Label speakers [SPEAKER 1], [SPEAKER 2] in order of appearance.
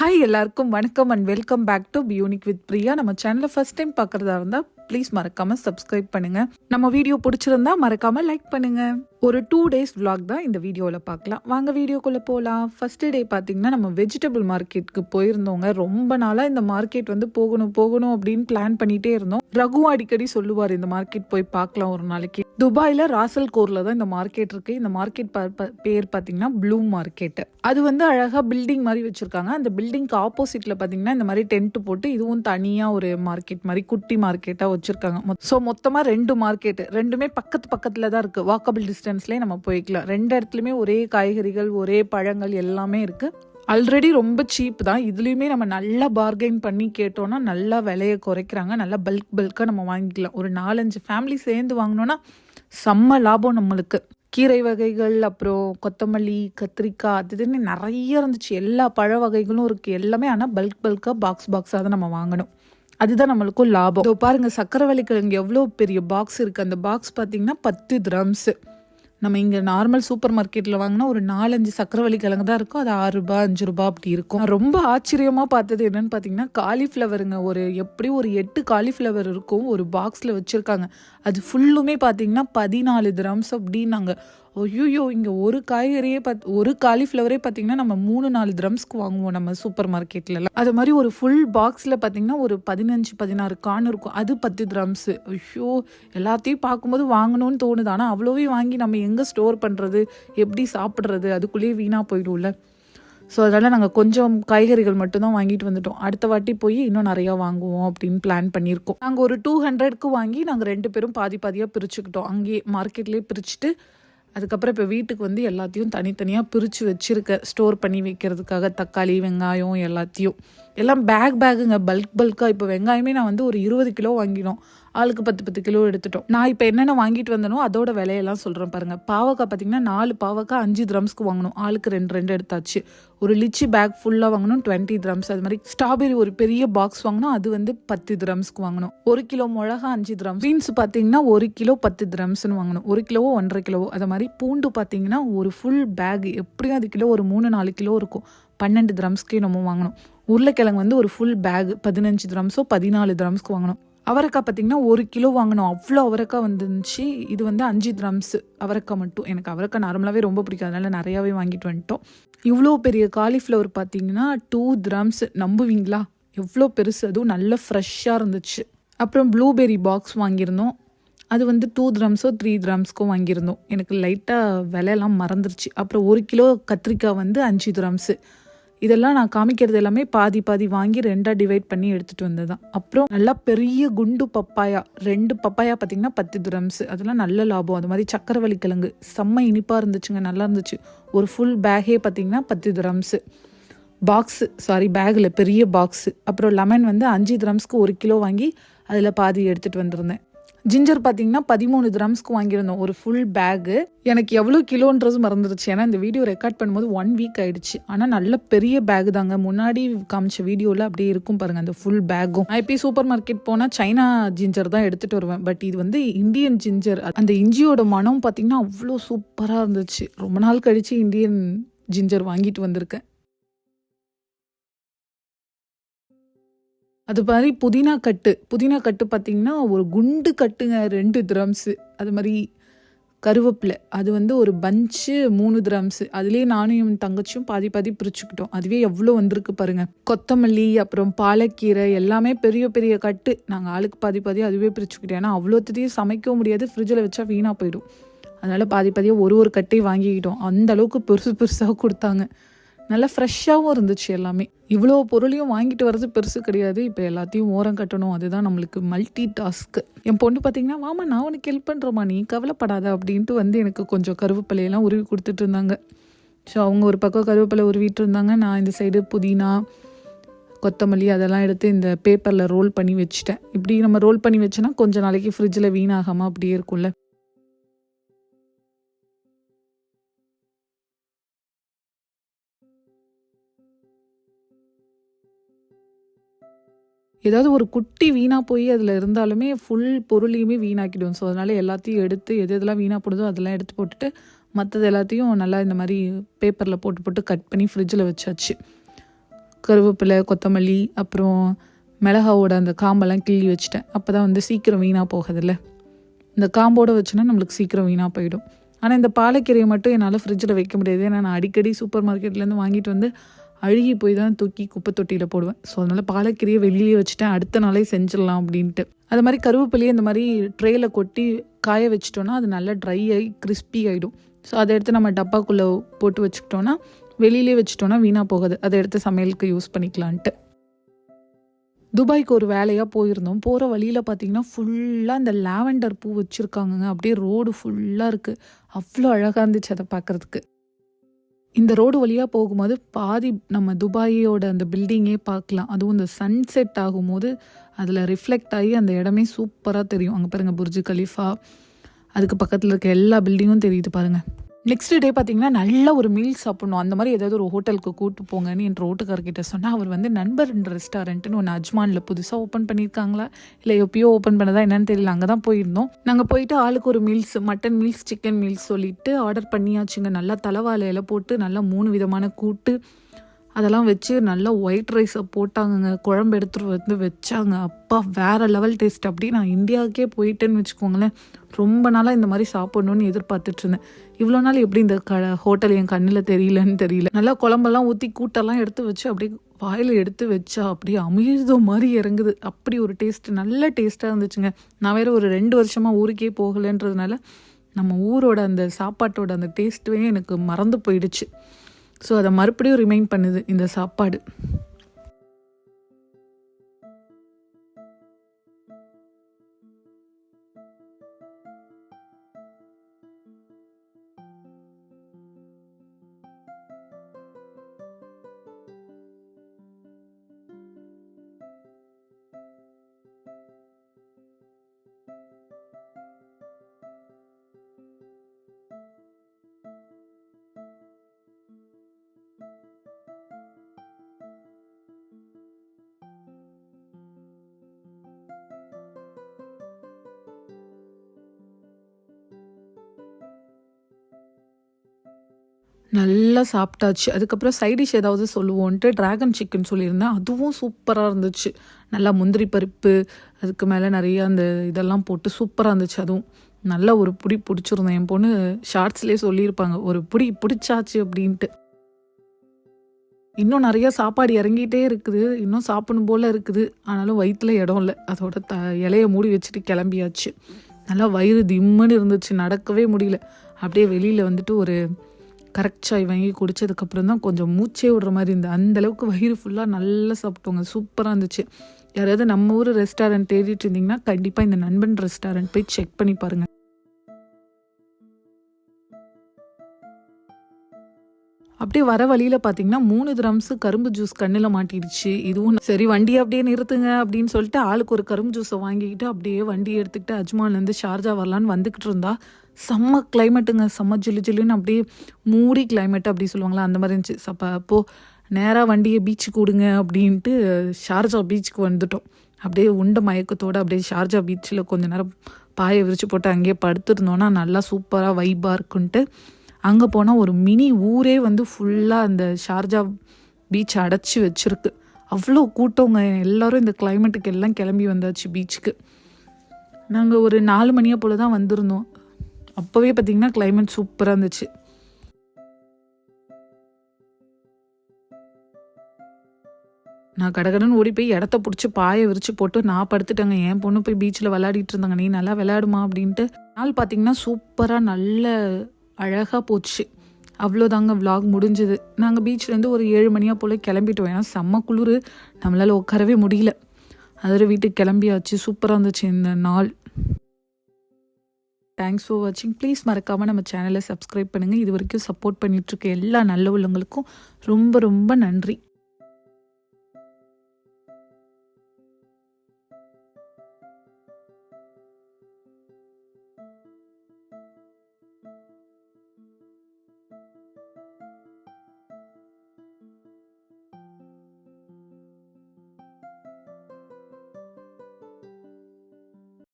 [SPEAKER 1] Hi எல்லாருக்கும் வணக்கம் and welcome back to பியூனிக் வித் பிரியா நம்ம சேனலை ஃபர்ஸ்ட் டைம் பார்க்குறதா இருந்தால் ப்ளீஸ் மறக்காமல் சப்ஸ்கிரைப் பண்ணுங்கள் நம்ம வீடியோ பிடிச்சிருந்தா மறக்காமல் லைக் பண்ணுங்கள் ஒரு டூ டேஸ் விலாக் தான் இந்த வீடியோவில் பார்க்கலாம். வாங்க வீடியோக்குள்ளே போகலாம் ஃபஸ்ட்டு டே பார்த்தீங்கன்னா நம்ம வெஜிடபிள் மார்க்கெட்டுக்கு போயிருந்தோங்க. ரொம்ப நாளாக இந்த மார்க்கெட் வந்து போகணும் போகணும் அப்படின்னு பிளான் பண்ணிட்டே இருந்தோம். ரகு அடிக்கடி சொல்லுவார் இந்த மார்க்கெட் போய் பார்க்கலாம் ஒரு நாளைக்கு. துபாயில் ராசல் கோரில் தான் இந்த மார்க்கெட் இருக்குது இந்த மார்க்கெட் பேர் பார்த்தீங்கன்னா ப்ளூ மார்க்கெட்டு அது வந்து அழகாக பில்டிங் மாதிரி வச்சிருக்காங்க. அந்த பில்டிங்க்கு ஆப்போசிட்டில் பார்த்தீங்கன்னா இந்த மாதிரி டென்ட் போட்டு இதுவும் தனியாக ஒரு மார்க்கெட் மாதிரி குட்டி மார்க்கெட்டாக வச்சுருக்காங்க. ஸோ மொத்தமாக ரெண்டு மார்க்கெட்டு ரெண்டுமே பக்கத்து பக்கத்தில் தான் இருக்குது வாக்கபிள் டிஸ்டன்ஸ்லேயே நம்ம போய்க்கலாம். ரெண்டு இடத்துலையுமே ஒரே காய்கறிகள் ஒரே பழங்கள் எல்லாமே இருக்குது ஆல்ரெடி ரொம்ப சீப் தான். இதுலேயுமே நம்ம நல்லா பார்கெயின் பண்ணி கேட்டோன்னா நல்லா விலையை குறைக்கிறாங்க. நல்லா பல்க் பல்காக நம்ம வாங்கிக்கலாம். ஒரு நாலஞ்சு ஃபேமிலி சேர்ந்து வாங்கினோன்னா செம்ம லாபம் நம்மளுக்கு. கீரை வகைகள் அப்புறம் கொத்தமல்லி கத்திரிக்காய் அது இதுன்னு நிறைய இருந்துச்சு. எல்லா பழ வகைகளும் இருக்குது எல்லாமே ஆனால் பல்க் பல்காக பாக்ஸ் பாக்ஸாக தான் நம்ம வாங்கணும். அதுதான் நம்மளுக்கும் லாபம். இதோ பாருங்க சக்கரவள்ளி கிழங்கு எவ்வளோ பெரிய பாக்ஸ் இருக்குது அந்த பாக்ஸ் பார்த்தீங்கன்னா பத்து கிராம்ஸு நம்ம இங்கே நார்மல் சூப்பர் மார்க்கெட்டில் வாங்கினா ஒரு நாலஞ்சு சக்கரவள்ளி கிழங்கு தான் இருக்கும். அது ஆறு ரூபாய் அஞ்சு ரூபாய் அப்படி இருக்கும். ரொம்ப ஆச்சரியமாக பார்த்தது என்னன்னு பார்த்தீங்கன்னா காலிஃப்ளவருங்க ஒரு எப்படி ஒரு எட்டு காலிஃப்ளவர் இருக்கும் ஒரு பாக்ஸில் வச்சுருக்காங்க. அது ஃபுல்லுமே பார்த்தீங்கன்னா பதினாலு கிராம்ஸ் அப்படின்னாங்க. ஐயோ இங்கே ஒரு காய்கறியே பத் ஒரு காலிஃப்ளவரே பார்த்தீங்கன்னா நம்ம மூணு நாலு ட்ரம்ஸ்க்கு வாங்குவோம் நம்ம சூப்பர் மார்க்கெட்லலாம் அது மாதிரி ஒரு ஃபுல் பாக்ஸில் பார்த்தீங்கன்னா ஒரு பதினஞ்சு பதினாறு கான் இருக்கும். அது பத்து ட்ரம்ஸு ஐயோ எல்லாத்தையும் பார்க்கும்போது வாங்கணும்னு தோணுது. ஆனால் அவ்வளோவே வாங்கி நம்ம எங்கே ஸ்டோர் பண்ணுறது எப்படி சாப்பிட்றது? அதுக்குள்ளேயே வீணாக போயிடும்ல. ஸோ அதனால் நாங்கள் கொஞ்சம் காய்கறிகள் மட்டும்தான் வாங்கிட்டு வந்துட்டோம். அடுத்த வாட்டி போய் இன்னும் நிறையா வாங்குவோம் அப்படின்னு பிளான் பண்ணியிருக்கோம். நாங்கள் ஒரு டூ ஹண்ட்ரட்க்கு வாங்கி நாங்கள் ரெண்டு பேரும் பாதி பாதியாக பிரிச்சுக்கிட்டோம். அங்கேயே மார்க்கெட்லேயே பிரிச்சுட்டு அதுக்கப்புறம் இப்போ வீட்டுக்கு வந்து எல்லாத்தையும் தனித்தனியாக பிரித்து வச்சுருக்க ஸ்டோர் பண்ணி வைக்கிறதுக்காக தக்காளி வெங்காயம் எல்லாத்தையும். எல்லாம் பேக் பேக்குங்க பல்க் பல்காக இப்போ வெங்காயமே நான் வந்து ஒரு இருபது கிலோ வாங்கினோம். ஆளுக்கு பத்து பத்து கிலோ எடுத்துட்டோம். நான் இப்போ என்னென்ன வாங்கிட்டு வந்தனோ அதோட விலையெல்லாம் சொல்கிறேன் பாருங்கள் பாவக்காய் பார்த்தீங்கன்னா நாலு பாவக்காய் அஞ்சு ட்ரம்ஸ்க்கு வாங்கணும். ஆளுக்கு ரெண்டு ரெண்டு எடுத்தாச்சு. ஒரு லிச்சி பேக் ஃபுல்லாக வாங்கணும் டுவெண்ட்டி ட்ரம்ஸ் அது மாதிரி ஸ்ட்ராபெரி ஒரு பெரிய பாக்ஸ் வாங்கணும் அது வந்து பத்து ட்ரம்ஸ்க்கு வாங்கணும். ஒரு கிலோ மிளகா அஞ்சு ட்ரம்ஸ் பீன்ஸ் பார்த்தீங்கன்னா ஒரு கிலோ பத்து ட்ரம்ஸ்னு வாங்கணும். ஒரு கிலோவோ ஒன்றரை கிலோவோ. அது மாதிரி பூண்டு பார்த்தீங்கன்னா ஒரு ஃபுல் பேக் எப்படியும் அது கிலோ ஒரு மூணு நாலு கிலோ இருக்கும். பன்னெண்டு ட்ரம்ஸ்க்கு நம்ம வாங்கணும். உருளைக்கிழங்கு வந்து ஒரு ஃபுல் பேக் பதினஞ்சு ட்ரம்ஸோ பதினாலு ட்ரம்ஸ்க்கு வாங்கணும். அவரைக்காய் பார்த்தீங்கன்னா ஒரு கிலோ வாங்கினோம். அவ்வளோ அவரைக்காய் வந்துருந்துச்சு. இது வந்து அஞ்சு கிராம்ஸ் அவரைக்காய் மட்டும். எனக்கு அவரைக்காய் நார்மலாகவே ரொம்ப பிடிக்கும். அதனால நிறையாவே வாங்கிட்டு வந்துட்டோம். இவ்வளோ பெரிய காலிஃப்ளவர் பார்த்தீங்கன்னா டூ கிராம்ஸ் நம்புவீங்களா? எவ்வளோ பெருசு. அதுவும் நல்ல ஃப்ரெஷ்ஷாக இருந்துச்சு. அப்புறம் ப்ளூபெர்ரி பாக்ஸ் வாங்கியிருந்தோம். அது வந்து டூ கிராம்ஸோ த்ரீ கிராம்ஸ்க்கும் வாங்கியிருந்தோம். எனக்கு லைட்டாக விலையெல்லாம் மறந்துருச்சு. அப்புறம் ஒரு கிலோ கத்திரிக்காய் வந்து அஞ்சு கிராம்ஸு இதெல்லாம் நான் காமிக்கிறது எல்லாமே பாதி பாதி வாங்கி ரெண்டாக டிவைட் பண்ணி எடுத்துகிட்டு வந்ததுதான். அப்புறம் நல்லா பெரிய குண்டு பப்பாயா ரெண்டு பப்பாயா பார்த்தீங்கன்னா பத்து துரம்ஸ் அதெல்லாம் நல்ல லாபம். அது மாதிரி சக்கரவள்ளி கிழங்கு. செம்ம இனிப்பாக இருந்துச்சுங்க நல்லா இருந்துச்சு. ஒரு ஃபுல் பேகே பார்த்தீங்கன்னா பத்து துரம்ஸு பாக்ஸு சாரி பேக்கில் பெரிய பாக்ஸு அப்புறம் லெமன் வந்து அஞ்சு துரம்ஸ்க்கு ஒரு கிலோ வாங்கி அதில் பாதி எடுத்துகிட்டு வந்திருந்தேன். ஜிஞ்சர் பார்த்தீங்கன்னா பதிமூணு கிராம்ஸ்க்கு வாங்கியிருந்தோம். ஒரு ஃபுல் பேகு எனக்கு எவ்வளோ கிலோன்றது மறந்துருச்சு. ஏன்னா இந்த வீடியோ ரெக்கார்ட் பண்ணும்போது ஒன் வீக் ஆயிடுச்சு. ஆனால் நல்ல பெரிய பேக் தாங்க. முன்னாடி காமிச்ச வீடியோவில் அப்படியே இருக்கும் பாருங்கள் அந்த ஃபுல் பேக்கும் நான் இப்போ சூப்பர் மார்க்கெட் போனால் சைனா ஜிஞ்சர் தான் எடுத்துகிட்டு வருவேன். பட் இது வந்து இந்தியன் ஜிஞ்சர் அந்த இஞ்சியோட மனம் பார்த்தீங்கன்னா அவ்வளோ சூப்பராக இருந்துச்சு. ரொம்ப நாள் கழிச்சு இந்தியன் ஜிஞ்சர் வாங்கிட்டு வந்திருக்கேன். அது மாதிரி புதினா கட்டு. புதினா கட்டு பார்த்தீங்கன்னா ஒரு குண்டு கட்டுங்க ரெண்டு திரம்ஸு அது மாதிரி கருவேப்பிலை. அது வந்து ஒரு பஞ்சு மூணு திரம்ஸு அதுலேயே நானும் என் தங்கச்சியும் பாதி பாதி பிரிச்சுக்கிட்டோம். அதுவே எவ்வளோ வந்திருக்கு பாருங்கள் கொத்தமல்லி அப்புறம் பாலக்கீரை எல்லாமே பெரிய பெரிய கட்டு. நாங்கள் ஆளுக்கு பாதி பாதி அதுவே பிரிச்சுக்கிட்டோம். ஏன்னா அவ்வளோத்தையும் சமைக்கவும் முடியாது. ஃப்ரிட்ஜில் வச்சா வீணாக போயிடும். அதனால் பாதி பாதியாக ஒரு ஒரு கட்டையும் வாங்கிக்கிட்டோம். அந்த அளவுக்கு பெருசு பெருசாக கொடுத்தாங்க. நல்லா ஃப்ரெஷ்ஷாகவும் இருந்துச்சு எல்லாமே. இவ்வளோ பொருளையும் வாங்கிட்டு வர்றது பெருசு கிடையாது. இப்போ எல்லாத்தையும் ஓரம் கட்டணும். அதுதான் நம்மளுக்கு மல்டி டாஸ்க்கு என் பொண்ணு பார்த்தீங்கன்னா வாமா நான் உனக்கு ஹெல்ப் பண்ணுறோமா நீ கவலைப்படாத அப்படின்ட்டு வந்து எனக்கு கொஞ்சம் கருவேப்பிலையெல்லாம் உருவி கொடுத்துட்டு இருந்தாங்க. ஸோ அவங்க ஒரு பக்கம் கருவேப்பிலை உருவிட்டு இருந்தாங்க. நான் இந்த சைடு புதினா கொத்தமல்லி அதெல்லாம் எடுத்து இந்த பேப்பரில் ரோல் பண்ணி வச்சுட்டேன். இப்படி நம்ம ரோல் பண்ணி வச்சோன்னா கொஞ்ச நாளைக்கு ஃப்ரிட்ஜில் வீணாகாமல் அப்படியே இருக்கும்ல. ஏதாவது ஒரு குட்டி வீணாக போய் அதில் இருந்தாலுமே ஃபுல் பொருளையுமே வீணாக்கிடும். ஸோ அதனால எல்லாத்தையும் எடுத்து எது எதெல்லாம் வீணாக போடுதோ அதெல்லாம் எடுத்து போட்டுட்டு மற்றது எல்லாத்தையும் நல்லா இந்த மாதிரி பேப்பரில் போட்டு போட்டு கட் பண்ணி ஃப்ரிட்ஜில் வச்சாச்சு. கருவேப்பிலை கொத்தமல்லி அப்புறம் மிளகாவோட அந்த காம்பெல்லாம் கிள்ளி வச்சுட்டேன். அப்போ தான் வந்து சீக்கிரம் வீணாக போகுதில்ல. இந்த காம்போடு வச்சோன்னா நம்மளுக்கு சீக்கிரம் வீணாக போயிடும். ஆனால் இந்த பாலக்கீரையை மட்டும் என்னால் ஃப்ரிட்ஜில் வைக்க முடியாது. ஏன்னா நான் அடிக்கடி சூப்பர் மார்க்கெட்லேருந்து வாங்கிட்டு வந்து அழுகி போய் தான் தூக்கி குப்பை தொட்டியில் போடுவேன். ஸோ அதனால் பாலக்கீரையை வெளியே வச்சுட்டேன். அடுத்த நாளே செஞ்சிடலாம் அப்படின்ட்டு. அது மாதிரி கருவேப்பிலையை இந்த மாதிரி ட்ரேயில் கொட்டி காய வச்சிட்டோன்னா அது நல்லா ட்ரை ஆகி கிறிஸ்பி ஆகிடும் ஸோ அதை எடுத்து நம்ம டப்பாக்குள்ளே போட்டு வச்சுக்கிட்டோன்னா வெளியிலே வச்சுட்டோன்னா வீணாக போகாது. அதை எடுத்து சமையலுக்கு யூஸ் பண்ணிக்கலான்ட்டு. துபாய்க்கு ஒரு வேலையாக போயிருந்தோம். போகிற வழியில் பார்த்தீங்கன்னா ஃபுல்லாக இந்த லாவெண்டர் பூ வச்சுருக்காங்கங்க. அப்படியே ரோடு ஃபுல்லாக இருக்குது அவ்வளோ அழகாக இருந்துச்சு அதை பார்க்குறதுக்கு இந்த ரோடு வழியாக போகும்போது பாதி நம்ம துபாயோட அந்த பில்டிங்கே பார்க்கலாம். அதுவும் இந்த சன்செட் ஆகும்போது அதில் ரிஃப்ளெக்ட் ஆகி அந்த இடமே சூப்பராக தெரியும். அங்கே பாருங்கள் புர்ஜு கலீஃபா அதுக்கு பக்கத்தில் இருக்க எல்லா பில்டிங்கும் தெரியுது பாருங்கள் நெக்ஸ்ட் டே பார்த்தீங்கன்னா நல்ல ஒரு மீல் சாப்பிடணும். அந்த மாதிரி ஏதாவது ஒரு ஹோட்டலுக்கு கூட்டு போங்கன்னு என் ரோட்டுக்காரர்கிட்ட சொன்னால் அவர் வந்து நண்பர் ரெஸ்டாரண்ட்டுன்னு ஒன்று அஜ்மானில் புதுசாக ஓப்பன் பண்ணியிருக்காங்களா? இல்லை எப்பயோ ஓப்பன் பண்ணதா என்னன்னு தெரியல. அங்கே தான் போயிருந்தோம். நாங்கள் போயிட்டு ஆளுக்கு ஒரு meals mutton meals chicken meals சொல்லிட்டு ஆர்டர் பண்ணியாச்சுங்க. நல்லா தலைவாலையில் போட்டு நல்லா மூணு விதமான கூட்டு அதெல்லாம் வச்சு நல்லா ஒயிட் ரைஸை போட்டாங்கங்க. குழம்பு எடுத்துகிட்டு வந்து வச்சாங்க. அப்பா வேறு லெவல் டேஸ்ட் அப்படி நான் இந்தியாவுக்கே போயிட்டேன்னு வச்சுக்கோங்களேன். ரொம்ப நாளாக இந்த மாதிரி சாப்பிடணும்னு எதிர்பார்த்துட்டு இருந்தேன். இவ்வளோ நாள் எப்படி இந்த க ஹோட்டல் என் கண்ணில் தெரியலன்னு தெரியல. நல்லா குழம்பெல்லாம் ஊற்றி கூட்டெல்லாம் எடுத்து வச்சு அப்படியே வாயில் எடுத்து வச்சா அப்படியே அமிர்தம் மாதிரி இறங்குது. அப்படி ஒரு டேஸ்ட் நல்ல டேஸ்ட்டாக இருந்துச்சுங்க. நான் வேறு ஒரு ரெண்டு வருஷமாக ஊருக்கே போகலைன்றதுனால நம்ம ஊரோட அந்த சாப்பாட்டோட அந்த டேஸ்ட்டுவே எனக்கு மறந்து போயிடுச்சு. ஸோ அதை மறுபடியும் ரிமைண்ட் பண்ணுது இந்த சாப்பாடு. நல்லா சாப்பிட்டாச்சு. அதுக்கப்புறம் சைடிஷ் ஏதாவது சொல்லுவோன்ட்டு டிராகன் சிக்கன் சொல்லியிருந்தேன். அதுவும் சூப்பராக இருந்துச்சு. நல்லா முந்திரி பருப்பு அதுக்கு மேலே நிறைய அந்த இதெல்லாம் போட்டு சூப்பராக இருந்துச்சு. அதுவும் நல்லா ஒரு பிடி பிடிச்சிருந்தேன். என் பொண்ணு ஷார்ட்ஸ்லேயே சொல்லியிருப்பாங்க. ஒரு பிடி பிடிச்சாச்சு அப்படின்ட்டு. இன்னும் நிறைய சாப்பாடு இறங்கிட்டே இருக்குது. இன்னும் சாப்பிடணும் போல் இருக்குது. ஆனாலும் வயிற்றுல இடம் இல்லை. அதோட த இலையை மூடி வச்சுட்டு கிளம்பியாச்சு. நல்லா வயிறு திம்முன்னு இருந்துச்சு. நடக்கவே முடியல. அப்படியே வெளியில் வந்துட்டு ஒரு கரெக்ட் சாய் வாங்கி குடித்ததுக்கப்புறம் தான் கொஞ்சம் மூச்சே விடுற மாதிரி இருந்தது. அந்தளவுக்கு வயிறு ஃபுல்லாக நல்லா சாப்பிட்டோங்க சூப்பராக இருந்துச்சு. யாராவது நம்ம ஊர் ரெஸ்டாரண்ட் தேடிட்டு இருந்தீங்கன்னா கண்டிப்பாக இந்த நண்பன் ரெஸ்டாரண்ட் போய் செக் பண்ணி பாருங்கள் அப்படியே வர வழியில் பார்த்தீங்கன்னா மூணு கிராம்ஸு கரும்பு ஜூஸ் கண்ணில் மாட்டிடுச்சு. இதுவும் சரி வண்டி அப்படியே நிறுத்துங்க அப்படின்னு சொல்லிட்டு ஆளுக்கு ஒரு கரும்பு ஜூஸை வாங்கிக்கிட்டு அப்படியே வண்டி எடுத்துக்கிட்டு அஜ்மான்லேருந்து ஷார்ஜா வரலான்னு வந்துக்கிட்டு இருந்தா செம்ம கிளைமேட்டுங்க செம்ம ஜில்லு ஜில்லுன்னு அப்படியே மூடி கிளைமேட் அப்படி சொல்லுவாங்களா அந்த மாதிரி இருந்துச்சு. அப்போ அப்போது நேராக வண்டியை பீச்சுக்கு விடுங்க அப்படின்ட்டு ஷார்ஜா பீச்சுக்கு வந்துட்டோம். அப்படியே உண்ட மயக்கத்தோடு அப்படியே ஷார்ஜா பீச்சில் கொஞ்ச நேரம் பாயை விரித்து போட்டு அங்கேயே படுத்துருந்தோன்னா நல்லா சூப்பராக வைப்பாக இருக்குன்ட்டு அங்கே போனால் ஒரு மினி ஊரே வந்து ஃபுல்லாக அந்த ஷார்ஜா பீச் அடைச்சி வச்சுருக்கு. அவ்வளோ கூட்டவங்க எல்லோரும் இந்த கிளைமேட்டுக்கு எல்லாம் கிளம்பி வந்தாச்சு பீச்சுக்கு நாங்கள் ஒரு நாலு மணியாக போல் தான் வந்திருந்தோம். அப்போவே பார்த்தீங்கன்னா கிளைமேட் சூப்பராக இருந்துச்சு. நான் கடகடன்னு ஓடி போய் இடத்த பிடிச்சி பாயை விரிச்சு போட்டு நான் படுத்துட்டேங்க. என் பொண்ணு போய் பீச்சில் விளையாடிட்டு இருந்தாங்க. நீ நல்லா விளையாடுமா அப்படின்ட்டு. நாள் பார்த்தீங்கன்னா சூப்பராக நல்ல அழகாக போச்சு. அவ்வளோதாங்க விலாக் முடிஞ்சுது. நாங்கள் பீச்லேருந்து ஒரு ஏழு மணியாக போல் கிளம்பிட்டோம். ஏன்னா செம்ம குளிர். நம்மளால் உட்காரவே முடியல. அதில் வீட்டுக்கு கிளம்பியாச்சு. சூப்பராக இருந்துச்சு இந்த நாள். தேங்க்ஸ் ஃபார் வாட்சிங் ப்ளீஸ் மறக்காமல் நம்ம சேனலை சப்ஸ்கிரைப் பண்ணுங்கள் இது வரைக்கும் சப்போர்ட் பண்ணிகிட்ருக்க எல்லா நல்ல உள்ளவங்களுக்கும் ரொம்ப ரொம்ப நன்றி.